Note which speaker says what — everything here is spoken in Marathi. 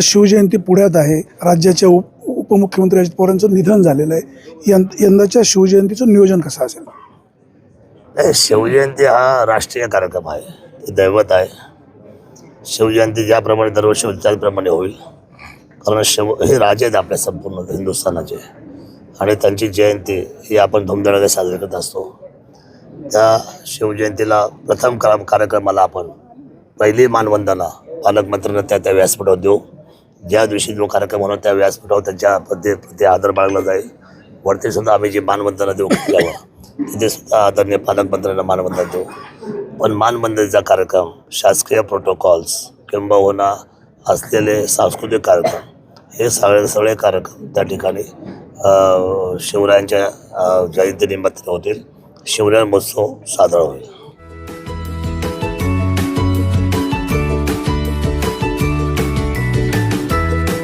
Speaker 1: आता शिवजयंती पुण्यात आहे. राज्याच्या उप उपमुख्यमंत्री अजित पवारांचं निधन झालेलं आहे. यंदाच्या शिवजयंतीचं नियोजन कसं असेल?
Speaker 2: नाही शिवजयंती हा राष्ट्रीय कार्यक्रम आहे. ते दैवत आहे. शिवजयंती ज्याप्रमाणे दरवर्षी त्याचप्रमाणे होईल. कारण शिव हे राजे आहेत आपल्या संपूर्ण हिंदुस्थानाचे. आणि त्यांची जयंती ही आपण धुमधडाने साजरी करत असतो. त्या शिवजयंतीला प्रथम कार्यक्रमाला आपण पहिली मानवंदना पालकमंत्र्यांना त्या त्या व्यासपीठावर देऊ. ज्या दिवशी जो कार्यक्रम होणार त्या व्यासपीठावर त्यांच्या प्रति प्रति आदर बाळगला जाईल. वरती सुद्धा आम्ही जी मानवंदना देऊ केल्यावर तिथे सुद्धा आदरणीय पालकमंत्र्यांना मानवंदना देऊ. पण मानवंदनेचा कार्यक्रम शासकीय प्रोटोकॉल्स किंबहुना असलेले सांस्कृतिक कार्यक्रम हे सगळे सगळे कार्यक्रम त्या ठिकाणी शिवरायांच्या अ, जयंतीनिमित्त होतील. शिवराय महोत्सव साजरा होईल.